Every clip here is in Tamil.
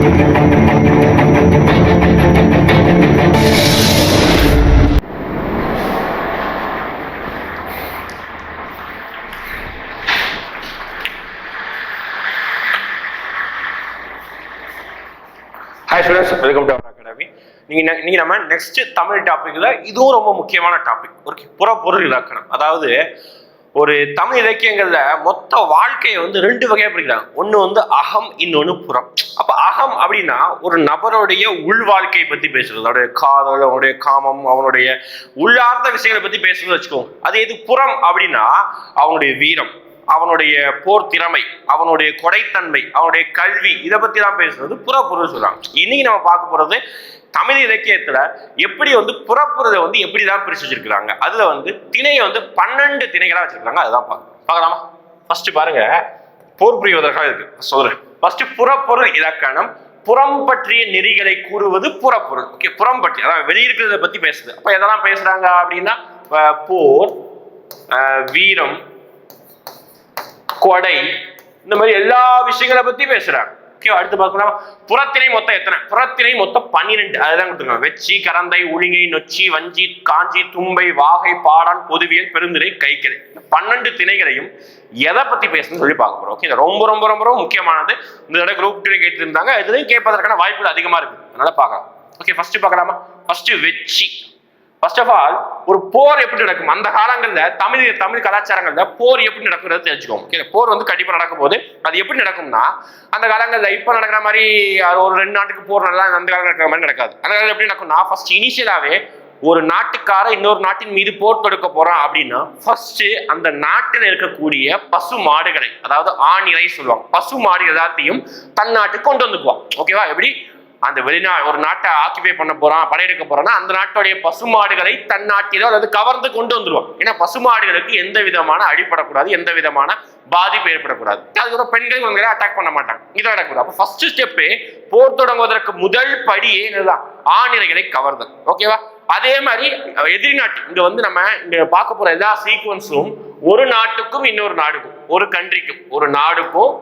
Hi students welcome to our academy நம்ம நெக்ஸ்ட் தமிழ் டாபிக்ல இதுவும் ரொம்ப முக்கியமான டாபிக் ஒரு புறப்பொருள் இலக்கணம். அதாவது ஒரு தமிழ் இலக்கியங்கள்ல மொத்த வாழ்க்கையை வந்து ரெண்டு வகையா பிரிக்கிறாங்க. ஒன்னு வந்து அகம் இன்னொன்னு புறம். அப்ப அகம் அப்படின்னா ஒரு நபருடைய உள் வாழ்க்கையை பத்தி பேசுறது அவருடைய காதல் அவனுடைய காமம் அவனுடைய உள்ளார்ந்த விஷயங்களை பத்தி பேசுறது வச்சுக்கோங்க. அது எது புறம் அப்படின்னா அவனுடைய வீரம் அவனுடைய போர் திறமை அவனுடைய கொடைத்தன்மை அவனுடைய கல்வி இதை பத்தி தான் பேசுறது புறப்பொருள் சொல்றாங்க. இன்னைக்கு நம்ம பார்க்க போறது தமிழ் இலக்கியத்துல எப்படி வந்து புறப்புறதை வந்து எப்படி தான் பிரிச்சு வச்சிருக்கிறாங்க. அதுல வந்து திணையை வந்து பன்னெண்டு திணைகளா வச்சிருக்காங்க அதுதான் பார்க்க பார்க்கலாமா? ஃபர்ஸ்ட் பாருங்க போர் புரிவதற்காக இருக்கு. சொல்றேன் ஃபர்ஸ்ட் புறப்பொருள் இலக்கணம். புறம் பற்றிய நெறிகளை கூறுவது புறப்பொருள். ஓகே புறம் பற்றி அதாவது வெளியிருக்கிறத பத்தி பேசுது. அப்ப எதெல்லாம் பேசுறாங்க அப்படின்னா போர் வீரம் கொடை இந்த மாதிரி எல்லா விஷயங்களை பத்தி பேசுறாங்க. முக்கியம். அடுத்து பார்க்கணும் புறத்தினை மொத்தம் எத்தனை? புறத்திணை மொத்தம் பன்னிரெண்டு. அதுதான் கொடுத்துருக்காங்க. வெச்சி கரந்தை உளிங்கை நொச்சி வஞ்சி காஞ்சி தும்பை வாகை பாடான் பொதுவியல் பெருந்திணை கைக்கிளை பன்னெண்டு திணைகளையும் எதை பத்தி பேசணும்னு சொல்லி பார்க்க போறோம். ஓகே ரொம்ப ரொம்ப ரொம்ப ரொம்ப முக்கியமானது. இந்த தடவை குரூப் டூ கேட்டிருந்தாங்க. இதுலையும் கேட்பதற்கான வாய்ப்புகள் அதிகமா இருக்கு. அதனால பார்க்கலாம். ஓகே ஃபர்ஸ்ட் பார்க்கலாமா? ஃபர்ஸ்ட் வெச்சி ஃபர்ஸ்ட் ஆஃப் ஆல் ஒரு போர் எப்படி நடக்கும்? அந்த காலங்களில் தமிழ் தமிழ் கலாச்சாரங்களில் போர் எப்படி நடக்குறது தெரிஞ்சுக்கோங்க. ஓகே போர் வந்து கண்டிப்பாக நடக்கும் போது அது எப்படி நடக்கும்னா அந்த காலங்களில் இப்போ நடக்கிற மாதிரி அது ஒரு ரெண்டு நாட்டுக்கு போர் நல்லா அந்த காலம் நடக்கிற மாதிரி நடக்காது. அந்த காலம் எப்படி நடக்கும்னா ஃபர்ஸ்ட் இனிஷியலாகவே ஒரு நாட்டுக்கார இன்னொரு நாட்டின் மீது போர் தொடுக்க போறான் அப்படின்னா ஃபர்ஸ்ட் அந்த நாட்டில் இருக்கக்கூடிய பசு மாடுகளை அதாவது ஆணிரை சொல்லுவாங்க. பசு மாடு எல்லாத்தையும் தன் நாட்டுக்கு கொண்டு வந்துக்குவான். ஓகேவா எப்படி? அந்த வெளிநா ஒரு நாட்டை ஆக்கிபை பண்ண போறான் படையெடுக்க போறான்னா அந்த நாட்டுடைய பசுமாடுகளை தன் நாட்டிலோ அல்லது கவர்ந்து கொண்டு வந்துருவான். ஏன்னா பசுமாடுகளுக்கு எந்த விதமான அடிப்படக்கூடாது எந்த விதமான பாதிப்பு ஏற்படக்கூடாது. அதுக்கப்புறம் பெண்கள் இவங்களை அட்டாக் பண்ண மாட்டாங்க. இதை நடக்கூடாது அப்போ ஃபர்ஸ்ட் ஸ்டெப்பு போர் தொடங்குவதற்கு முதல் படியே என்னதான் ஆணிரைகளை கவர்தல். ஓகேவா அதே மாதிரி எதிரி நாட்டு இங்க வந்து நம்ம இங்க பார்க்க போற எல்லா சீக்வன்ஸும் ஒரு நாட்டுக்கும் இன்னொரு நாடுக்கும் ஒரு கண்ட்ரிக்கும் ஒரு நாடுக்கும்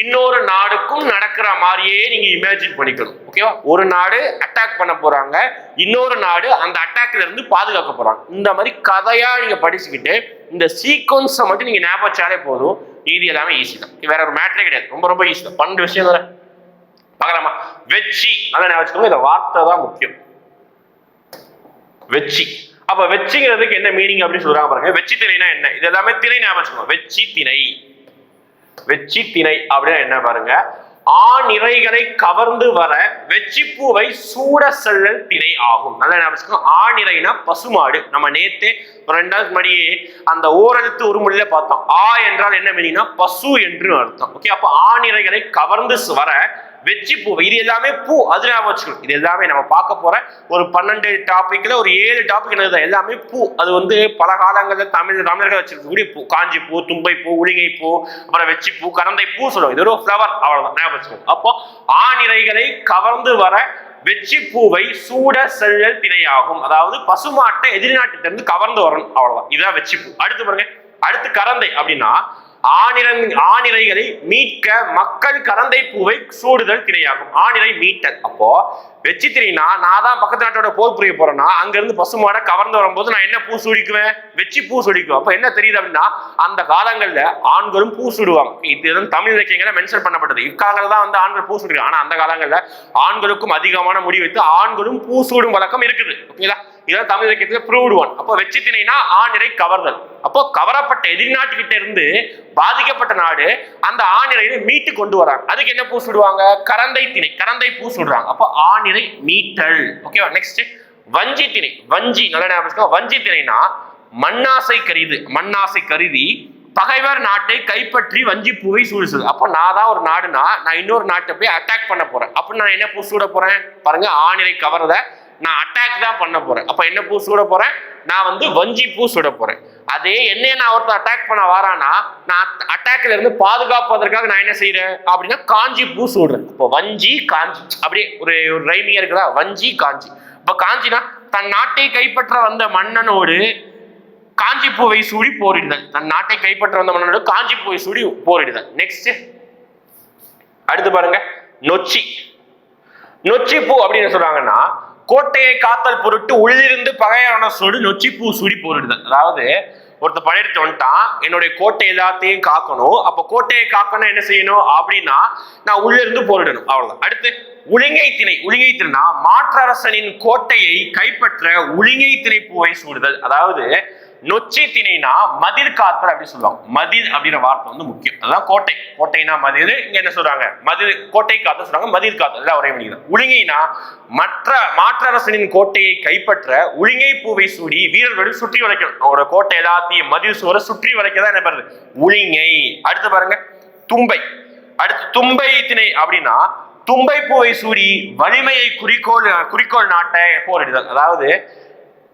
இன்னொரு நாடுக்கும் நடக்கிற மாதிரியே நீங்க இமேஜின் பண்ணிக்கணும் ஓகேவா ஒரு நாடு அட்டாக் பண்ண போறாங்க இன்னொரு நாடு அந்த அட்டாக்ல இருந்து பாதுகாக்க போறாங்க. இந்த மாதிரி கதையா நீங்க படிச்சுக்கிட்டு இந்த சீக்வன்ஸை மட்டும் நீங்க ஞாபகம் வச்சாலே போதும். இது எல்லாமே ஈஸி தான். இது வேற ஒரு மேட்டரே கிடையாது. ரொம்ப ரொம்ப ஈஸி தான். பன்னெண்டு விஷயம் தானே? பார்க்கலாமா? வெச்சி நல்லா ஞாபகம் வச்சுக்கோங்க இந்த வார்த்தை தான் முக்கியம். வெச்சி அப்ப வெச்சிங்கிறதுக்கு என்ன மீனிங் அப்படின்னு சொல்றாங்க பாருங்க. வெச்சி திணைனா என்ன? இது எல்லாமே திணை ஞாபகம் வச்சுக்கோங்க. வெச்சி திணை. வெச்சி திணை அப்படின்னா என்ன பாருங்க? ஆணிரைகளை கவர்ந்து வர வெச்சிப்பூவை சூட செல்லல் திணை ஆகும். நல்லா ஞாபகம் வச்சுக்கோங்க ஆணிரைனா பசுமாடு. நம்ம நேத்தே ஒரு ரெண்டாவது மணியே அந்த ஓரெழுத்து ஒரு மொழியில பார்த்தோம். ஆ என்றால் என்ன மீனிங்னா பசு என்று அர்த்தம். ஓகே அப்ப இறைகளை கவர்ந்து வர வெற்றி பூ இது எல்லாமே பூ அது ஞாபகம் வச்சுக்கணும். இது எல்லாமே நம்ம பார்க்க போற ஒரு பன்னெண்டு டாபிக்ல ஒரு ஏழு டாபிக் என்னது? எல்லாமே பூ. அது வந்து பல காலங்களில் தமிழ் தமிழர்கள் வச்சிருக்கக்கூடிய பூ. காஞ்சி பூ தும்பை பூ உளிகை பூ அப்புறம் வெச்சி பூ கரந்தை பூ சொல்லுவோம் இது ஒரு ஃப்ளவர் அவ்வளவுதான். ஞாபகம் வச்சுக்கணும். அப்போ ஆணிரைகளை கவர்ந்து வர வெச்சி பூவை சூட செல்லல் திணையாகும். அதாவது பசுமாட்டை எதிர்நாட்டிலிருந்து கவர்ந்து வரணும். அவ்வளவுதான். இதுதான் வெச்சி பூ. அடுத்து பாருங்க. அடுத்து கரந்தை அப்படின்னா ஆணிரன் ஆணிரைகளை மீட்க மக்கள் கரந்தை பூவை சூடுதல் திரையாகும். ஆணிரை மீட்டல். அப்போ வெச்சித்திரினா நான் தான் பக்கத்து நாட்டோட போர் புரிய போறேன்னா அங்கிருந்து பசுமாட கவர்ந்து வரும்போது நான் என்ன பூ சுடிக்குவேன்? வெச்சி பூ சுடிக்குவேன். அப்ப என்ன தெரியுது அப்படின்னா அந்த காலங்கள்ல ஆண்களும் பூ சுடுவாங்க. இது வந்து தமிழ் இலக்கியங்கள மென்ஷன் பண்ணப்பட்டது. இக்காலங்கள் தான் வந்து ஆண்கள் பூ சூடுவாங்க ஆனா அந்த காலங்கள்ல ஆண்களுக்கும் அதிகமான முடி வைத்து ஆண்களும் பூ சூடும் வழக்கம் இருக்குது. ஓகேங்களா இதெல்லாம் தமிழ் இலக்கியத்துல ப்ரூவ்டு ஒன் அப்போ வெச்சி ஆணிரை கவர்தல். அப்போ கவரப்பட்ட எதிர்நாட்டுக்கிட்ட இருந்து பாதிக்கப்பட்ட நாடு அந்த ஆணிரையை மீட்டு கொண்டு வராங்க. அதுக்கு என்ன பூ சுடுவாங்க? கரந்தை திணை. கரந்தை பூ சுடுறாங்க. அப்போ ஆணிரை மீட்டல். ஓகேவா நெக்ஸ்ட் வஞ்சி திணை வஞ்சி நல்ல ஞாபகம் வஞ்சி திணைனா மண்ணாசை கருது மண்ணாசை கருதி பகைவர் நாட்டை கைப்பற்றி வஞ்சி பூவை சூடுசுது அப்போ நான் தான் ஒரு நாடுனா நான் இன்னொரு நாட்டை போய் அட்டாக் பண்ண போறேன். அப்போ நான் என்ன பூ சூட போறேன்? பாருங்க ஆணிலை கவரத நான் அட்டாக் தான் பண்ண போறேன். அப்போ என்ன பூ சூட போறேன்? நான் வந்து வஞ்சி பூ சுட போறேன். அதே என்னைய நான் ஒருத்தர் அட்டாக் பண்ண வாரானா நான் அட்டாக்ல இருந்து பாதுகாப்பதற்காக நான் என்ன செய்யறேன் அப்படின்னா காஞ்சி பூ சுடுறேன். இப்போ வஞ்சி காஞ்சி. அப்படியே ஒரு ஒரு ரைமியா இருக்குதா? வஞ்சி காஞ்சி. இப்போ காஞ்சினா தன் நாட்டை கைப்பற்ற வந்த மன்னனோடு காஞ்சி பூவை சூடி போரிடுதல். தன் நாட்டை கைப்பற்ற வந்த மன்னனோடு காஞ்சி பூவை சூடி போரிடுதல். நெக்ஸ்ட் அடுத்து பாருங்க நொச்சி. நொச்சிப்பூ அப்படின்னு சொல்றாங்கன்னா கோட்டையை காத்தல் பொருட்டு உள்ளிருந்து பகையான சொடு நொச்சிப்பூ சுடி போரிடுதல். அதாவது ஒருத்த படையெடுத்து வந்துட்டான் என்னுடைய கோட்டை எல்லாத்தையும் காக்கணும். அப்ப கோட்டையை காக்கணும் என்ன செய்யணும்? அப்படின்னா நான் உள்ள இருந்து போரிடணும். அவ்வளவுதான். அடுத்து உளிங்கை திணை. உளிங்கை திணைனா மாற்றரசனின் கோட்டையை கைப்பற்ற உளிங்கை திணை பூவை சூடுதல். அதாவது நொச்சி திணைனா மதில் காத்தல் அப்படின்னு சொல்லுவாங்க. மதில் அப்படிங்கிற வார்த்தை வந்து முக்கியம். அதான் கோட்டை. கோட்டைனா மதில். இங்க என்ன சொல்றாங்க? மதில் கோட்டை காத்தல் சொல்றாங்க மதில் காத்தல். எல்லாம் ஒரே மணிக்கு உளிங்கைனா மற்ற மாற்றரசனின் கோட்டையை கைப்பற்ற உளிங்கை பூவை சூடி வீரர்களுடன் சுற்றி வளைக்கணும். அவரோட கோட்டை எல்லாத்தையும் மதில் சுவரை சுற்றி வளைக்க தான் என்ன பண்றது உளிங்கை. அடுத்து பாருங்க தும்பை. அடுத்து தும்பை திணை அப்படின்னா தும்பை பூவை சூடி வலிமையை குறிக்கோள் குறிக்கோள் நாட்டை போரிடுதல் அதாவது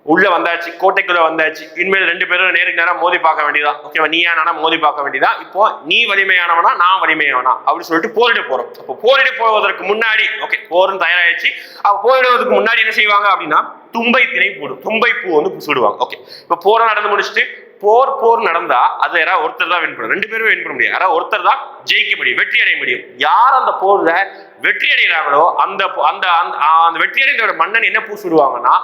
உள்ள வந்தாச்சு கோட்டைக்குள்ள வந்தாச்சு. இனிமேல் ரெண்டு பேரும் நேருக்கு நேரம் மோதி பார்க்க வேண்டியதான் ஓகேவா நீயா நானா மோதி பார்க்க வேண்டியதா இப்போ நீ வலிமையானவனா நான் வலிமையானவனா அப்படின்னு சொல்லிட்டு போரிட போறோம். அப்போ போரிட போவதற்கு முன்னாடி ஓகே போரும் தயாராயிடுச்சு. அப்போ போரிடுவதற்கு முன்னாடி என்ன செய்வாங்க அப்படின்னா தும்பை திணை போடும். தும்பை பூ வந்து சுடுவாங்க. ஓகே இப்போ போரை நடந்து முடிச்சுட்டு போர் போர் நடந்தா அது யாராவது ஒருத்தர் தான் வின் பண்ணும் ரெண்டு பேரும் வின் பண்ண முடியும் யாராவது ஒருத்தர் தான் ஜெயிக்க முடியும் வெற்றி அடைய முடியும். யார் அந்த போர்ல வெற்றி அடைகிறாங்களோ அந்த அந்த அந்த அந்த வெற்றி அடைந்தோட மன்னன் என்ன பூ சுடுவாங்கன்னா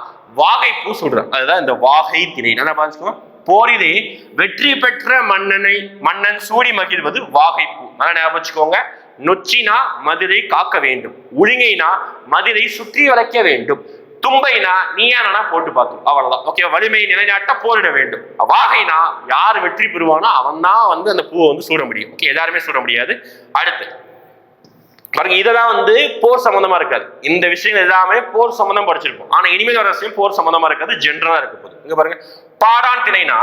வாகை பூ சுடுறான் அதுதான் இந்த வாகை திணை. நல்லா பாத்துக்கோங்க போரிலே வெற்றி பெற்ற மன்னனை மன்னன் சூடி மகிழ்வது வாகை பூ. நல்லா ஞாபகம் வச்சுக்கோங்க. நொச்சினா மதுரை காக்க வேண்டும். ஒழுங்கைனா மதுரை சுற்றி வளைக்க வேண்டும். தும்பைனா நீயானா போட்டு பார்த்தோம் அவ்வளவுதான். ஓகே வலிமை நிலைநாட்ட போரிட வேண்டும். வாகைனா யார் வெற்றி பெறுவானோ அவன் தான் வந்து அந்த பூவை வந்து சூட முடியும். ஓகே எல்லாருமே சூட முடியாது. அடுத்து பாருங்க இதெல்லாம் வந்து போர் சம்பந்தமா இருக்காது. இந்த விஷயங்கள் எல்லாமே போர் சம்பந்தம் படிச்சிருப்போம். ஆனா இனிமேல் வர விஷயம் போர் சம்பந்தமா இருக்காது. ஜென்ரலா இருக்க போகுது. இங்க பாருங்க. பாடான் திணைனா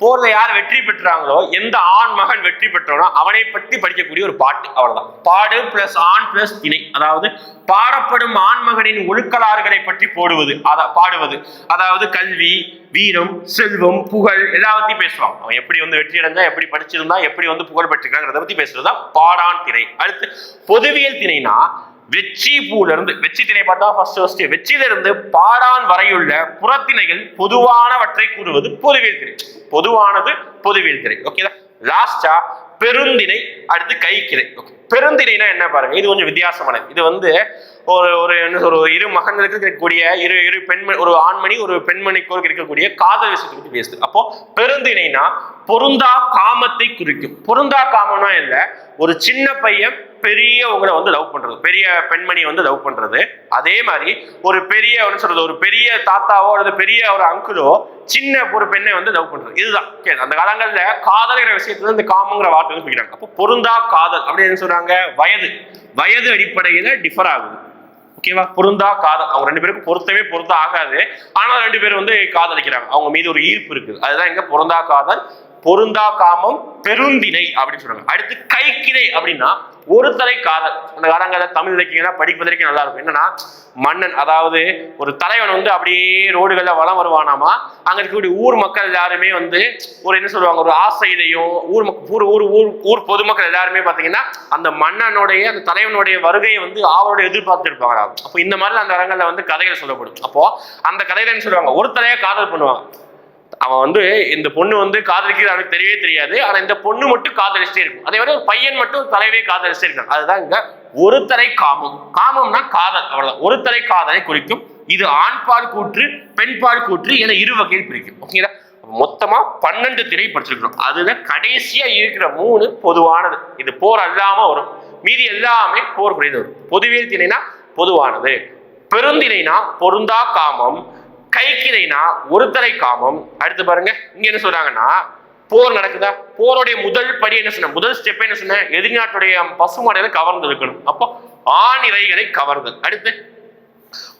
போர்ல யார் வெற்றி பெற்றாங்களோ எந்த ஆண் மகன் வெற்றி பெற்றானோ அவனை பற்றி படிக்கக்கூடிய ஒரு பாட்டு அவ்வளவுதான். பாடு பிளஸ் ஆண் பிளஸ் திணை. அதாவது பாடப்படும் ஆண் மகனின் ஒழுக்கலாறுகளை பற்றி போடுவது அத பாடுவது. அதாவது கல்வி வீரம் செல்வம் புகழ் எல்லாத்தையும் பேசுவான். அவன் எப்படி வந்து வெற்றி அடைஞ்சா எப்படி படிச்சிருந்தா எப்படி வந்து புகழ் பெற்றிருக்காங்கிறத பத்தி பேசுறதுதான் பாடான் திணை. அடுத்து பொதுவியல் திணைனா வெச்சி பூலிருந்து வெச்சி திணை பார்த்தா ஃபர்ஸ்ட் ஃபர்ஸ்ட் வெச்சிலிருந்து பாடான் வரையுள்ள புறத்திணைகள் பொதுவானவற்றை கூறுவது பொதுவியல் திரை பொதுவானது பொதுவியல் திரை ஓகேதா லாஸ்டா பெருந்திணை அடுத்து கைக்கிளை. பெருந்திணைனா என்ன பாருங்க? இது கொஞ்சம் வித்தியாசமானது. இது வந்து ஒரு ஒரு என்ன சொல்ற ஒரு இரு மகன்களுக்கு இருக்கக்கூடிய இரு இரு பெண்மணி ஒரு ஆண்மணி ஒரு பெண்மணிக்கு இருக்கக்கூடிய காதல் விஷயத்தை பத்தி பேசுது. அப்போ பெருந்திணைனா பொருந்தா காமத்தை குறிக்கும். பொருந்தா காமம்னா இல்ல ஒரு சின்ன பையன் பெரிய உங்களை வந்து லவ் பண்றது. பெரிய பெண்மணி வந்து லவ் பண்றது. அதே மாதிரி ஒரு பெரிய சொல்றது ஒரு பெரிய தாத்தாவோ அல்லது பெரிய ஒரு அங்குலோ சின்ன ஒரு பெண்ணை வந்து லவ் பண்றது. இதுதான். அந்த காலங்கள்ல காதல்கிற விஷயத்துல இந்த காமங்கிற வார்த்தை வந்து சொல்லிக்கிறாங்க. அப்போ பொருந்தா காதல் அப்படின்னு என்ன சொல்றாங்க? வயது. வயது அடிப்படையில டிஃபர் ஆகுது. ஓகேவா பொருந்தா காதல். அவங்க ரெண்டு பேருக்கும் பொருத்தமே பொருத்த ஆகாது. ஆனால் ரெண்டு பேரும் வந்து காதலிக்கிறாங்க. அவங்க மீது ஒரு ஈர்ப்பு இருக்குது. அதுதான் இங்க பொருந்தா காதல் பொருந்தா காமம் பெருந்திணை அப்படின்னு சொல்றாங்க. அடுத்து கைக்கிணை அப்படின்னா ஒரு தலை காதல். அந்த காலங்களில் தமிழ் இலக்கியங்கள்லாம் படிப்பதற்கு நல்லா இருக்கும். என்னன்னா மன்னன் அதாவது ஒரு தலைவன் வந்து அப்படியே ரோடுகள்ல வலம் வருவானாமா? அங்க இருக்கக்கூடிய ஊர் மக்கள் எல்லாருமே வந்து ஒரு என்ன சொல்லுவாங்க ஒரு ஆசையிலையும் ஊர் ஊர் ஊர் ஊர் ஊர் பொதுமக்கள் எல்லாருமே பாத்தீங்கன்னா அந்த மன்னனுடைய அந்த தலைவனுடைய வருகையை வந்து ஆவலோட எதிர்பார்த்துருப்பாங்க அப்போ இந்த மாதிரி அந்த இடங்கள்ல வந்து கதைகள் சொல்லப்படும். அப்போ அந்த கதையில என்ன சொல்லுவாங்க? ஒரு தலையா காதல் பண்ணுவாங்க. அவன் வந்து இந்த பொண்ணு வந்து காதலிக்கிறது அவனுக்கு தெரியவே தெரியாது. ஆனா இந்த பொண்ணு மட்டும் காதலிச்சிட்டே இருக்கும். அதே மாதிரி ஒரு பையன் மட்டும் தலைவே காதலிச்சே இருக்கான். அதுதான் இங்க ஒரு தலை காமம். காமம்னா காதல் அவ்வளவுதான். ஒரு தலை காதலை குறிக்கும். இது ஆண்பால் கூற்று பெண் பால் கூற்று என இரு வகையில் பிரிக்கும். ஓகேங்களா மொத்தமா பன்னெண்டு திரை படிச்சிருக்கிறோம். அதுல கடைசியா இருக்கிற மூணு பொதுவானது. இது போர் அல்லாம வரும். மீதி எல்லாமே போர் குறைந்து வரும். பொதுவியல் திணைனா பொதுவானது. பெருந்திணைனா பொருந்தா காமம். கைக்கிளைனா ஒருத்தரை காமம். அடுத்து பாருங்க இங்க என்ன சொல்றாங்கன்னா போர் நடக்குதா? போருடைய முதல் படி என்ன சொன்ன? முதல் ஸ்டெப் என்ன சொன்ன? எதிர்நாட்டுடைய பசுமாடையில கவர்ந்து இருக்கணும். அப்போ ஆணிரைகளை கவர்தல். அடுத்து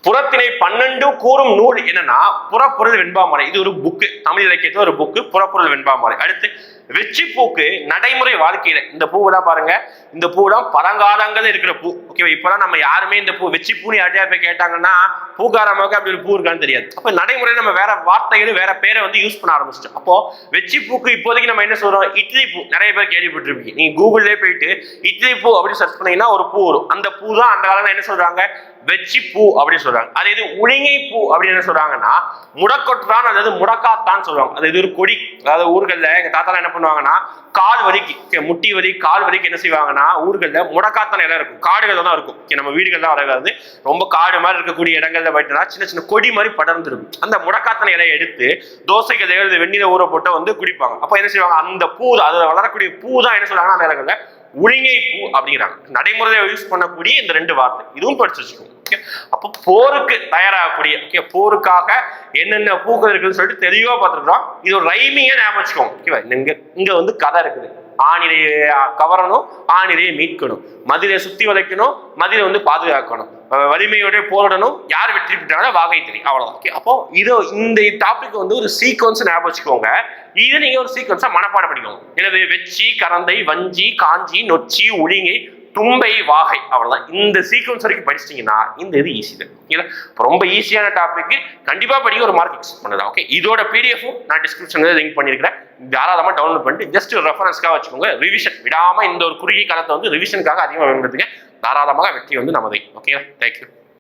புறத்திணை பன்னெண்டு கூறும் நூல் என்னன்னா புறப்பொருள் வெண்பாமலை. இது ஒரு புக்கு தமிழ் இலக்கியத்துல ஒரு புக்கு புறப்பொருள் வெண்பாமலை. அடுத்து வெச்சி பூக்கு நடைமுறை வாழ்க்கையில. இந்த பூவெல்லாம் பாருங்க. இந்த பூவெல்லாம் பழங்காலங்கள் இருக்கிற பூ. ஓகேவா இப்பெல்லாம் நம்ம யாருமே இந்த பூ வெச்சி பூனி அடையா போய் கேட்டாங்கன்னா பூக்காரமாக அப்படி ஒரு பூ இருக்கான்னு தெரியாது. அப்ப நடைமுறை நம்ம வேற வார்த்தைகள் வேற பேரை வந்து யூஸ் பண்ண ஆரம்பிச்சிட்டோம். அப்போ வெச்சி பூக்கு இப்போதைக்கு நம்ம என்ன சொல்றோம்? இட்லி பூ. நிறைய பேர் கேள்விப்பட்டிருப்பீங்க. நீங்க கூகுள்லயே போயிட்டு இட்லி பூ அப்படின்னு சர்ச் பண்ணீங்கன்னா ஒரு பூ வரும். அந்த பூ தான் அந்த காலம் என்ன சொல்றாங்க? வெச்சி பூ அப்படின்னு சொல்றாங்க. அது இது உளிங்கை பூ அப்படின்னு என்ன சொல்றாங்கன்னா முடக்கொற்றான் அதாவது முடக்காத்தான் சொல்லுவாங்க. அது இது ஒரு கொடி. அதாவது ஊர்களில் எங்க தாத்தா என்ன பண்ணுவாங்கன்னா கால் வலிக்கு. முட்டி வலி கால் வலிக்கு என்ன செய்வாங்கன்னா ஊர்களில் முடக்காத்தன இடம் இருக்கும். காடுகள் தான் இருக்கும். நம்ம வீடுகள் தான் வராது ரொம்ப காடு மாதிரி இருக்கக்கூடிய இடங்கள்ல போயிட்டுனா சின்ன சின்ன கொடி மாதிரி படர்ந்துருக்கும். அந்த முடக்காத்தன இலையை எடுத்து தோசைக்கு எழுது வெந்நீரை ஊற போட்டு வந்து குடிப்பாங்க. அப்போ என்ன செய்வாங்க? அந்த பூ அதில் வளரக்கூடிய பூ தான் என்ன சொல்லுவாங்கன்னா அந்த இடங்கள்ல உழிங்கை பூ அப்படிங்கிறாங்க. நடைமுறையில யூஸ் பண்ணக்கூடிய இந்த ரெண்டு வார்த்தை. இதுவும் படிச்சு வச்சுக்கோங்க. ஓகே அப்போ போருக்கு தயாராகக்கூடிய ஓகே போருக்காக என்னென்ன பூக்கள் இருக்குன்னு சொல்லிட்டு தெளிவாக பார்த்துருக்கோம் இது ஒரு ரைமிங்கா ஞாபகம் வச்சுக்கோங்க. ஓகேவா இங்க இங்க வந்து கதை இருக்குது. ஆணிரையை கவரணும் ஆணிரையை மீட்கணும். மதிலை சுத்தி வளைக்கணும் மதிலை வந்து பாதுகாக்கணும். வலிமையோட போரிடணும். யார் வெற்றி பெற்றாலும் வாகை தெரியும் அவ்வளவுதான். அப்போ இதோ இந்த டாபிக் வந்து ஒரு சீக்வன்ஸ் ஞாபகம் வச்சுக்கோங்க. இது நீங்க ஒரு சீக்வன்ஸா மனப்பாடம் பண்ணிக்கோங்க. எனவே வெச்சி கரந்தை வஞ்சி காஞ்சி நொச்சி உளிங்கை தும்பை வாகை. அவ்வளோதான் இந்த சீக்வன்ஸ் வரைக்கும் படிச்சிட்டிங்கன்னா இந்த இது ஈஸி தான். ஓகேங்களா ரொம்ப ஈஸியான டாபிக் கண்டிப்பாக படிக்க ஒரு மார்க் எக்ஸ்பெக்ட் பண்ணலாம் ஓகே இதோட பிடிஎஃபும் நான் டிஸ்கிரிப்ஷனில் லிங்க் பண்ணியிருக்கிறேன். தாராளமாக டவுன்லோட் பண்ணிட்டு ஜஸ்ட் ரெஃபரன்ஸ்க்காக வச்சுக்கோங்க. ரிவிஷன் விடாமல் இந்த ஒரு குறுகிய காலத்தை வந்து ரிவிஷனுக்காக அதிகமாக பயன்படுத்துங்க. தாராளமாக வெற்றி வந்து நமதை. Okay thank you